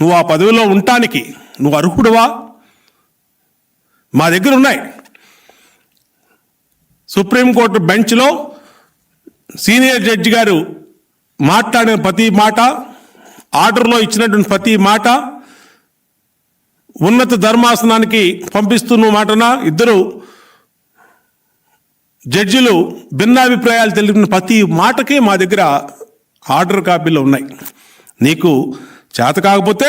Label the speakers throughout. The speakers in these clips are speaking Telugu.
Speaker 1: నువ్వు ఆ పదవిలో ఉండటానికి నువ్వు అర్హుడువా? మా దగ్గర ఉన్నాయి. సుప్రీంకోర్టు బెంచ్లో సీనియర్ జడ్జి గారు మాట్లాడిన ప్రతి మాట ఆర్డర్లో ఇచ్చినటువంటి ప్రతి మాట ఉన్నత ధర్మాసనానికి పంపిస్తున్న మాటన ఇద్దరు జడ్జిలు భిన్నాభిప్రాయాలు తెలిపిన ప్రతి మాటకి మా దగ్గర ఆర్డర్ కాపీలు ఉన్నాయి. నీకు చేత కాకపోతే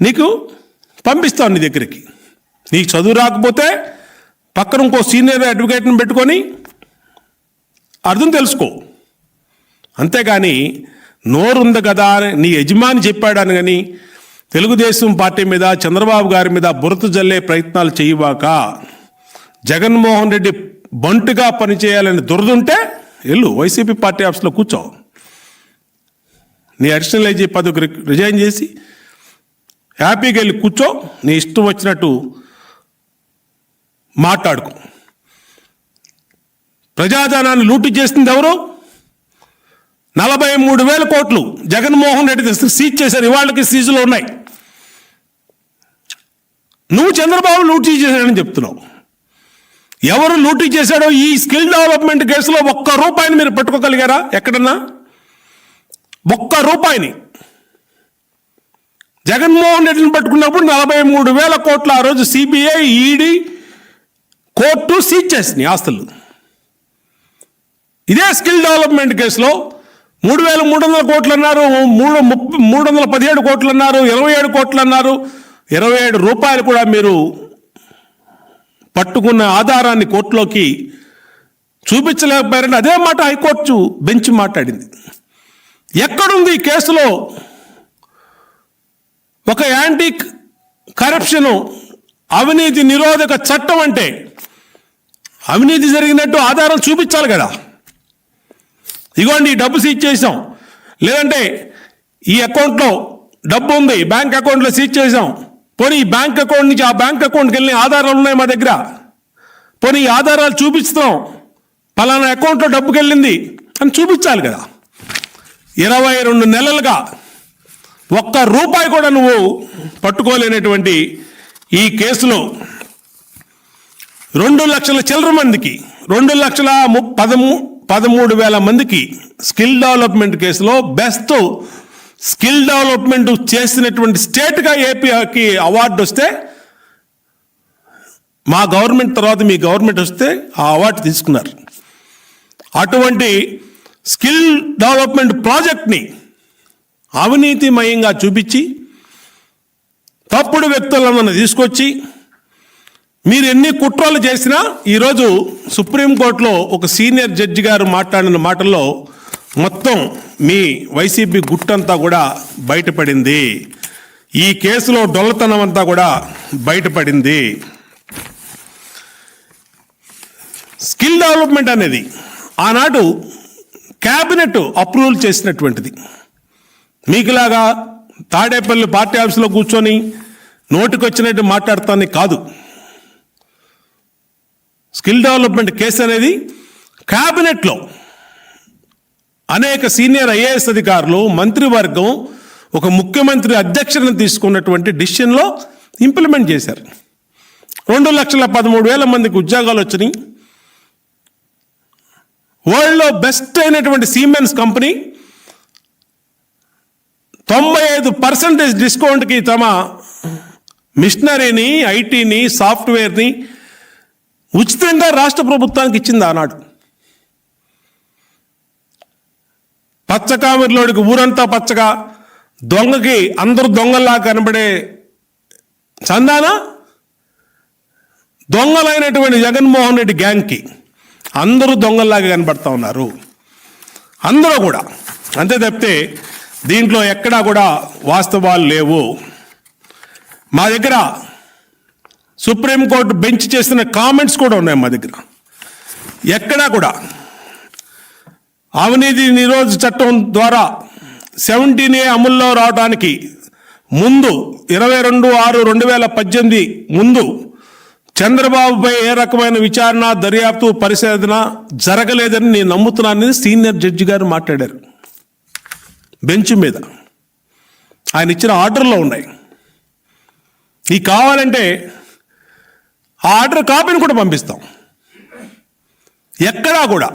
Speaker 1: నీకు పంపిస్తాను నీ దగ్గరికి. నీకు చదువు రాకపోతే పక్కన ఇంకో సీనియర్ అడ్వకేట్ని పెట్టుకొని అర్థం తెలుసుకో. అంతేగాని నోరుంది కదా అని నీ యజమాని చెప్పాడని కానీ తెలుగుదేశం పార్టీ మీద చంద్రబాబు గారి మీద బురద జల్లే ప్రయత్నాలు చేయవాక జగన్మోహన్ రెడ్డి బంటుగా పనిచేయాలని దురదుంటే వెళ్ళు వైసీపీ పార్టీ ఆఫీస్లో కూర్చో. నీ అడిషనల్ ఐజీ పదవికి రిజైన్ చేసి హ్యాపీగా వెళ్ళి కూర్చో నీ ఇష్టం వచ్చినట్టు మాట్లాడుకో. ప్రజాధనాన్ని లూటు చేసింది ఎవరు? నలభై మూడు వేల కోట్లు జగన్మోహన్ రెడ్డి సీజ్ చేశారు. ఇవాళకి సీజులో ఉన్నాయి. నువ్వు చంద్రబాబు లూటీ చేశాడని చెప్తున్నావు. ఎవరు లూటీ చేశాడో ఈ స్కిల్ డెవలప్మెంట్ కేసులో ఒక్క రూపాయిని మీరు పట్టుకోగలిగారా ఎక్కడన్నా? ఒక్క రూపాయిని. జగన్మోహన్ రెడ్డిని పట్టుకున్నప్పుడు నలభై మూడు వేల కోట్ల ఆ రోజు సిబిఐ ఈడీ కోర్టు సీజ్ చేసింది ఆస్తులు. ఇదే స్కిల్ డెవలప్మెంట్ కేసులో మూడు వేల మూడు వందల కోట్లు అన్నారు మూడు ముప్పై మూడు వందల పదిహేడు కోట్లు అన్నారు ఇరవై ఏడు కోట్లు అన్నారు ఇరవై ఏడు రూపాయలు కూడా మీరు పట్టుకున్న ఆధారాన్ని కోర్టులోకి చూపించలేకపోయారని అదే మాట హైకోర్టు బెంచ్ మాట్లాడింది. ఎక్కడుంది ఈ కేసులో? ఒక యాంటీ కరప్షను అవినీతి నిరోధక చట్టం అంటే అవినీతి జరిగినట్టు ఆధారం చూపించాలి కదా. ఇగోండి డబ్బు సీజ్ చేసాం. లేదంటే ఈ అకౌంట్లో డబ్బు ఉంది బ్యాంక్ అకౌంట్లో సీజ్ చేసాం. పోనీ ఈ బ్యాంక్ అకౌంట్ నుంచి ఆ బ్యాంక్ అకౌంట్కి వెళ్ళిన ఆధారాలు ఉన్నాయి మా దగ్గర. పోనీ ఈ ఆధారాలు చూపిస్తున్నాం. పలానా అకౌంట్లో డబ్బుకి వెళ్ళింది అని చూపించాలి కదా. ఇరవై రెండు నెలలుగా ఒక్క రూపాయి కూడా నువ్వు పట్టుకోలేనటువంటి ఈ కేసులో రెండు లక్షల చిల్లర మందికి రెండు లక్షల ము- పదమూ పదమూడు వేల మందికి స్కిల్ డెవలప్మెంట్ కేసులో బెస్ట్ స్కిల్ డెవలప్మెంట్ చేసినటువంటి స్టేట్గా ఏపీకి అవార్డు వస్తే మా గవర్నమెంట్ తర్వాత మీ గవర్నమెంట్ వస్తే ఆ అవార్డు తీసుకున్నారు. అటువంటి స్కిల్ డెవలప్మెంట్ ప్రాజెక్ట్ని అవినీతిమయంగా చూపించి తప్పుడు వ్యక్తులను తీసుకొచ్చి మీరు ఎన్ని కుట్రలు చేసినా ఈరోజు సుప్రీంకోర్టులో ఒక సీనియర్ జడ్జి గారు మాట్లాడిన మాటల్లో మొత్తం మీ వైసీపీ గుట్టంతా కూడా బయటపడింది. ఈ కేసులో డొల్లతనం అంతా కూడా బయటపడింది. స్కిల్ డెవలప్మెంట్ అనేది ఆనాడు క్యాబినెట్ అప్రూవల్ చేసినటువంటిది. మీకులాగా తాడేపల్లి పార్టీ ఆఫీసులో కూర్చొని నోటికొచ్చినట్టు మాట్లాడతాన్ని కాదు. స్కిల్ డెవలప్మెంట్ కేసు అనేది క్యాబినెట్లో అనేక సీనియర్ ఐఏఎస్ అధికారులు మంత్రివర్గం ఒక ముఖ్యమంత్రి అధ్యక్షతను తీసుకున్నటువంటి డిసిషన్లో ఇంప్లిమెంట్ చేశారు. రెండు లక్షల పదమూడు వేల మందికి ఉద్యోగాలు వచ్చినాయి. వరల్డ్లో బెస్ట్ అయినటువంటి సీమెన్స్ కంపెనీ తొంభై ఐదు పర్సెంటేజ్ డిస్కౌంట్కి తమ మిషనరీని ఐటీని సాఫ్ట్వేర్ని ఉచితంగా రాష్ట్ర ప్రభుత్వానికి ఇచ్చింది ఆనాడు. పచ్చకామెర్లోడికి ఊరంతా పచ్చగా దొంగకి అందరూ దొంగల్లా కనబడే చందానా? దొంగలైనటువంటి జగన్మోహన్ రెడ్డి గ్యాంగ్కి. అందరూ దొంగల్లాగా కనబడతా ఉన్నారు. అందరూ కూడా. అంతే తప్పితే దీంట్లో ఎక్కడా కూడా వాస్తవాలు లేవు. మా దగ్గర సుప్రీంకోర్టు బెంచ్ చేసిన కామెంట్స్ కూడా ఉన్నాయి మా దగ్గర. ఎక్కడా కూడా. అవినీతి నిరోధ చట్టం ద్వారా సెవెంటీన్ ఏ అమల్లో రావడానికి ముందు ఇరవై రెండు ఆరు రెండు వేల పద్దెనిమిది ముందు చంద్రబాబుపై ఏ రకమైన విచారణ దర్యాప్తు పరిశోధన జరగలేదని నేను నమ్ముతున్నానని సీనియర్ జడ్జి గారు మాట్లాడారు. బెంచ్ మీద ఆయన ఇచ్చిన ఆర్డర్లో ఉన్నాయి. ఈ కావాలంటే ఆ ఆర్డర్ కాపీని కూడా పంపిస్తాం. ఎక్కడా కూడా.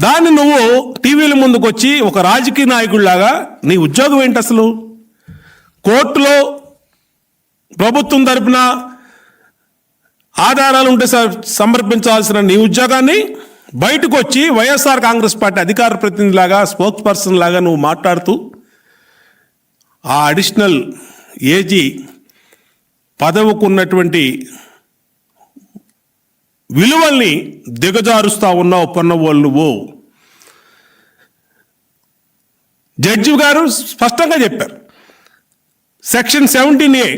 Speaker 1: దాన్ని నువ్వు టీవీల ముందుకు వచ్చి ఒక రాజకీయ నాయకుడిలాగా నీ ఉద్యోగం ఏంటి అసలు? కోర్టులో ప్రభుత్వం తరపున ఆధారాలు ఉంటే స- సమర్పించాల్సిన నీ ఉద్యోగాన్ని బయటకు వచ్చి వైఎస్ఆర్ కాంగ్రెస్ పార్టీ అధికార ప్రతినిధిలాగా స్పోక్స్ పర్సన్ లాగా నువ్వు మాట్లాడుతూ ఆ అడిషనల్ ఏజీ పదవికి ఉన్నటువంటి విలువల్ని దిగజారుస్తా ఉన్నావు పొన్నవోళ్ళు నువ్వు. జడ్జి గారు స్పష్టంగా చెప్పారు. సెక్షన్ సెవెంటీన్ ఏ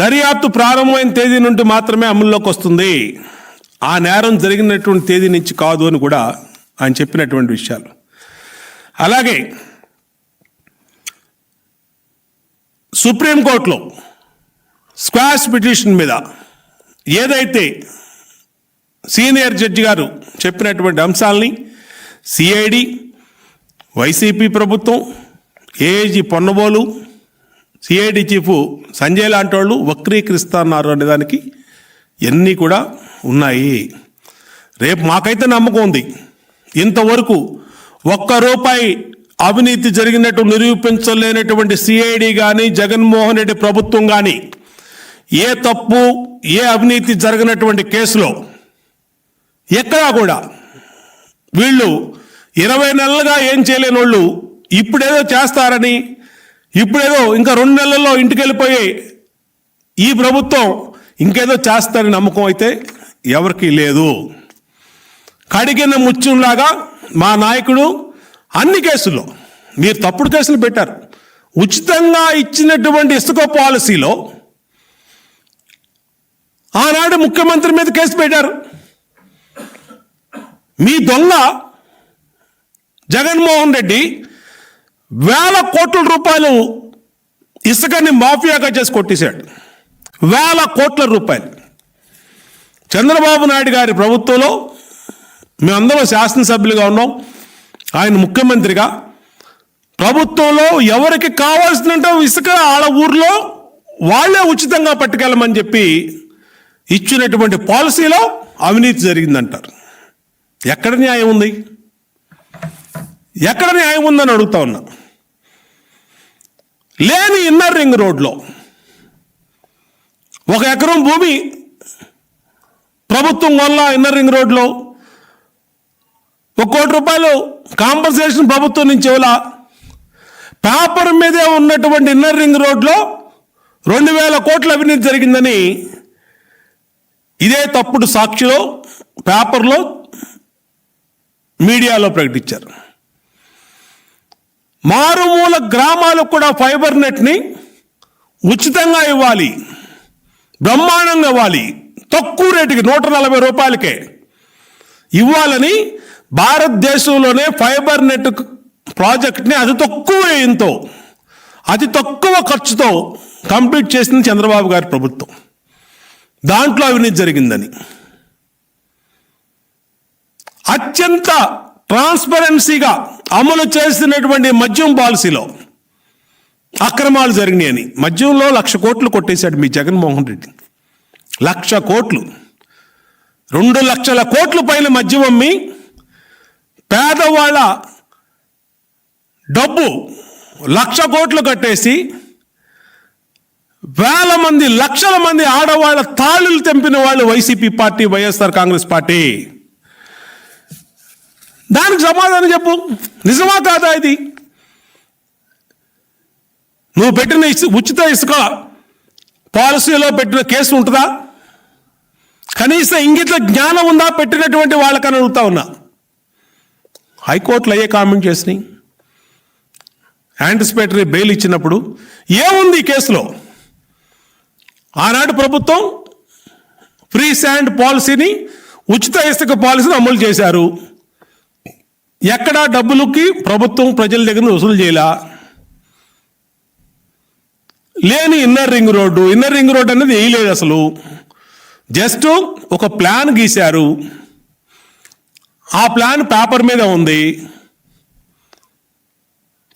Speaker 1: దర్యాప్తు ప్రారంభమైన తేదీ నుండి మాత్రమే అమల్లోకి వస్తుంది. ఆ నేరం జరిగినటువంటి తేదీ నుంచి కాదు అని కూడా ఆయన చెప్పినటువంటి విషయాలు. అలాగే సుప్రీంకోర్టులో స్క్వాష్ పిటిషన్ మీద ఏదైతే సీనియర్ జడ్జి గారు చెప్పినటువంటి అంశాలని సిఐడి వైసీపీ ప్రభుత్వం AAG Ponnavolu CID chief Sanjay లాంటి వాళ్ళు వక్రీకరిస్తున్నారు అనే దానికి ఎన్ని కూడా ఉన్నాయి. రేపు మాకైతే నమ్మకం ఉంది. ఇంతవరకు ఒక్క రూపాయి అవినీతి జరిగినట్టు నిరూపించలేనటువంటి సిఐడి కానీ జగన్మోహన్ రెడ్డి ప్రభుత్వం కానీ ఏ తప్పు ఏ అవినీతి జరిగినటువంటి కేసులో ఎక్కడా కూడా వీళ్ళు ఇరవై నెలలుగా ఏం చేయలేని వాళ్ళు ఇప్పుడేదో చేస్తారని ఇప్పుడేదో ఇంకా రెండు నెలల్లో ఇంటికి వెళ్ళిపోయి ఈ ప్రభుత్వం ఇంకేదో చేస్తారని నమ్మకం అయితే ఎవరికీ లేదు. కడిగిన ముత్యంలాగా మా నాయకుడు అన్ని కేసుల్లో మీరు తప్పుడు కేసులు పెట్టారు. ఉచితంగా ఇచ్చినటువంటి ఇసుక పాలసీలో ఆనాడు ముఖ్యమంత్రి మీద కేసు పెట్టారు. మీ దొంగ జగన్మోహన్ రెడ్డి వేల కోట్ల రూపాయలు ఇసుకని మాఫియాగా చేసి కొట్టేశాడు. వేల కోట్ల రూపాయలు. చంద్రబాబు నాయుడు గారి ప్రభుత్వంలో మేమందరం శాసనసభ్యులుగా ఉన్నాం. ఆయన ముఖ్యమంత్రిగా. ప్రభుత్వంలో ఎవరికి కావాల్సినంత ఇసుక ఆడ ఊర్లో వాళ్ళే ఉచితంగా పట్టుకెళ్ళమని చెప్పి ఇచ్చినటువంటి పాలసీలో అవినీతి జరిగిందంటారు. ఎక్కడ న్యాయం ఉంది? ఎక్కడ న్యాయం ఉందని అడుగుతా ఉన్నా. లేని ఇన్నర్ రింగ్ రోడ్లో ఒక ఎకరం భూమి ప్రభుత్వం వల్ల ఇన్నర్ రింగ్ రోడ్లో ఒక కోటి రూపాయలు కాంపన్సేషన్ ప్రభుత్వం నుంచి ఇవ్వాల? పేపర్ మీదే ఉన్నటువంటి ఇన్నర్ రింగ్ రోడ్లో రెండు వేల కోట్ల అవినీతి జరిగిందని ఇదే తప్పుడు సాక్షిలో పేపర్లో మీడియాలో ప్రకటించారు. మారుమూల గ్రామాలకు కూడా ఫైబర్ నెట్ని ఉచితంగా ఇవ్వాలి బ్రహ్మాండంగా ఇవ్వాలి తక్కువ రేటుకి నూట నలభై రూపాయలకే ఇవ్వాలని భారతదేశంలోనే ఫైబర్ నెట్ ప్రాజెక్ట్ని అతి తక్కువ వ్యయంతో అతి తక్కువ ఖర్చుతో కంప్లీట్ చేసింది చంద్రబాబు గారి ప్రభుత్వం. దాంట్లో అవినీతి జరిగిందని. అత్యంత ట్రాన్స్పరెన్సీగా అమలు చేస్తున్నటువంటి మద్యం పాలసీలో అక్రమాలు జరిగినాయని. మద్యంలో లక్ష కోట్లు కొట్టేశాడు మీ జగన్మోహన్ రెడ్డి. లక్ష కోట్లు. రెండు లక్షల కోట్ల పైన మద్యం అమ్మి పేదవాళ్ళ డబ్బు లక్ష కోట్లు కట్టేసి వేల మంది లక్షల మంది ఆడవాళ్ళ తాళులు తెంపిన వాళ్ళు వైసీపీ పార్టీ వైఎస్ఆర్ కాంగ్రెస్ పార్టీ. దానికి సమాధానం చెప్పు. నిజమా కాదా ఇది? నువ్వు పెట్టిన ఉచిత ఇసుక పాలసీలో పెట్టిన కేసు ఉంటుందా? కనీస ఇంగిత జ్ఞానం ఉందా పెట్టినటువంటి వాళ్ళకని అడుగుతా ఉన్నా. హైకోర్టులో అయ్యే కామెంట్ చేసినాయి? యాంటిసిపేటరీ బెయిల్ ఇచ్చినప్పుడు ఏముంది ఈ కేసులో? ఆనాడు ప్రభుత్వం ఫ్రీ శాండ్ పాలసీని ఉచిత ఇసుక పాలసీని అమలు చేశారు. ఎక్కడా డబ్బులకి ప్రభుత్వం ప్రజల దగ్గర వసూలు చేయలా. లేని inner ring road inner ring road అనేది వేయలేదు అసలు. జస్ట్ ఒక ప్లాన్ గీశారు. ఆ ప్లాన్ పేపర్ మీద ఉంది.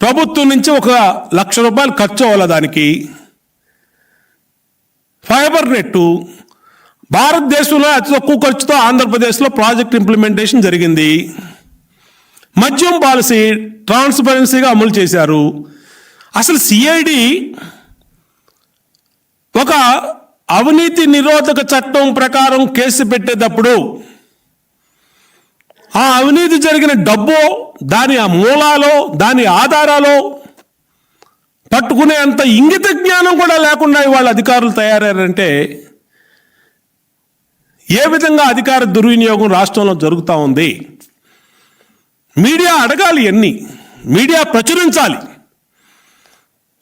Speaker 1: ప్రభుత్వం నుంచి ఒక లక్ష రూపాయలు ఖర్చు అవ్వాలి దానికి? Fibre net. భారతదేశంలో అతి తక్కువ ఖర్చుతో ఆంధ్రప్రదేశ్లో ప్రాజెక్ట్ ఇంప్లిమెంటేషన్ జరిగింది. మద్యం పాలసీ ట్రాన్స్పరెన్సీగా అమలు చేశారు. అసలు సిఐడి ఒక అవినీతి నిరోధక చట్టం ప్రకారం కేసు పెట్టేటప్పుడు ఆ అవినీతి జరిగిన డబ్బు దాని ఆ మూలాలో దాని ఆధారాలో పట్టుకునే అంత ఇంగిత జ్ఞానం కూడా లేకుండా ఇవాళ అధికారులు తయారయ్యారంటే ఏ విధంగా అధికార దుర్వినియోగం రాష్ట్రంలో జరుగుతూ ఉంది? మీడియా అడగాలి ఎన్ని? మీడియా ప్రచురించాలి.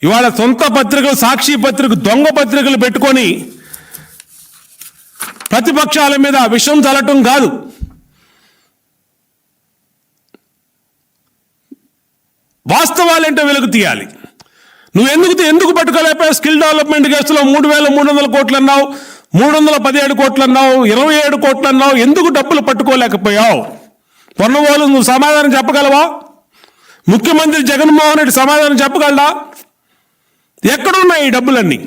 Speaker 1: ఇవాళ సొంత పత్రికలు సాక్షి పత్రిక దొంగ పత్రికలు పెట్టుకొని ప్రతిపక్షాల మీద విషం చల్లటం కాదు. వాస్తవాలేంటో వెలుగు తీయాలి. నువ్వు ఎందుకు ఎందుకు పట్టుకోలేకపోయావు? స్కిల్ డెవలప్మెంట్ కేసులో మూడు వేల మూడు వందల కోట్లు అన్నావు మూడు వందల పదిహేడు కోట్లు అన్నావు ఇరవై ఏడు కోట్లు అన్నావు ఎందుకు డబ్బులు పట్టుకోలేకపోయావు? పొన్నవాళ్ళు నువ్వు సమాధానం చెప్పగలవా? ముఖ్యమంత్రి జగన్మోహన్ రెడ్డి సమాధానం చెప్పగలడా? ఎక్కడున్నాయి ఈ డబ్బులన్నీ?